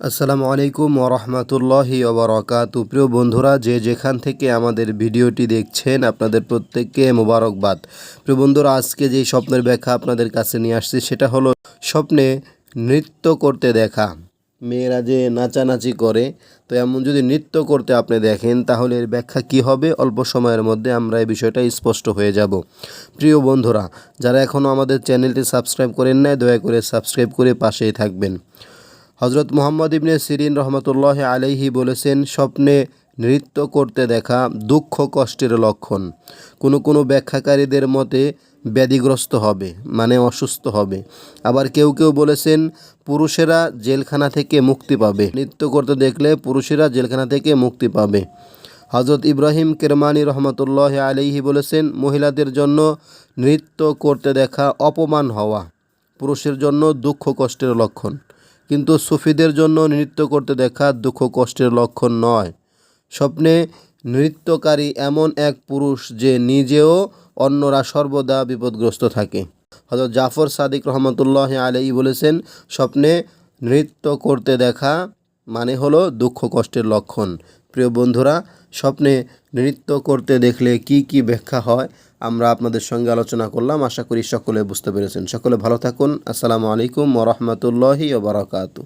আসসালামু আলাইকুম ওরহমতুল্লাহি ওবরাকাতু প্রিয় বন্ধুরা, যে যেখান থেকে আমাদের ভিডিওটি দেখছেন, আপনাদের প্রত্যেককে মোবারকবাদ। প্রিয় বন্ধুরা, আজকে যে স্বপ্নের ব্যাখ্যা আপনাদের কাছে নিয়ে আসছি, সেটা হলো স্বপ্নে নৃত্য করতে দেখা। মেয়েরা যে নাচানাচি করে, তো এমন যদি নৃত্য করতে আপনি দেখেন, তাহলে এর ব্যাখ্যা কি হবে? অল্প সময়ের মধ্যে আমরা এই বিষয়টা স্পষ্ট হয়ে যাব। প্রিয় বন্ধুরা, যারা এখনও আমাদের চ্যানেলটি সাবস্ক্রাইব করেন নাই, দয়া করে সাবস্ক্রাইব করে পাশেই থাকবেন। হজরত মোহাম্মদ ইবনে সিরিন রহমতুল্লাহ আলাইহি বলেছেন, স্বপ্নে নৃত্য করতে দেখা দুঃখ কষ্টের লক্ষণ। কোনো কোনো ব্যাখ্যাকারীদের মতে ব্যাধিগ্রস্ত হবে মানে অসুস্থ হবে। আবার কেউ কেউ বলেছেন, পুরুষেরা জেলখানা থেকে মুক্তি পাবে। নৃত্য করতে দেখলে পুরুষেরা জেলখানা থেকে মুক্তি পাবে। হজরত ইব্রাহিম কেরমানি রহমতুল্লাহ আলাইহি বলেছেন, মহিলাদের জন্য নৃত্য করতে দেখা অপমান হওয়া পুরুষের জন্য দুঃখ কষ্টের লক্ষণ। কিন্তু সুফিদের জন্য নৃত্য করতে দেখা দুঃখ কষ্টের লক্ষণ নয়। স্বপ্নে নৃত্যকারী এমন এক পুরুষ যে নিজেও অন্যরা সর্বদা বিপদগ্রস্ত থাকে। হয়তো জাফর সাদিক রহমতুল্লাহ আলাই বলেছেন, স্বপ্নে নৃত্য করতে দেখা মানে হলো দুঃখ কষ্টের লক্ষণ। প্রিয় বন্ধুরা, স্বপ্নে নৃত্য করতে দেখলে কি কি ব্যাখ্যা হয়? আমরা আপনাদের সঙ্গে আলোচনা করলাম। আশা করি সকলে বুঝতে পেরেছেন। সকলে ভালো থাকুন। আসসালামু আলাইকুম ওরহমতুল্লাহি ওবরাকাতু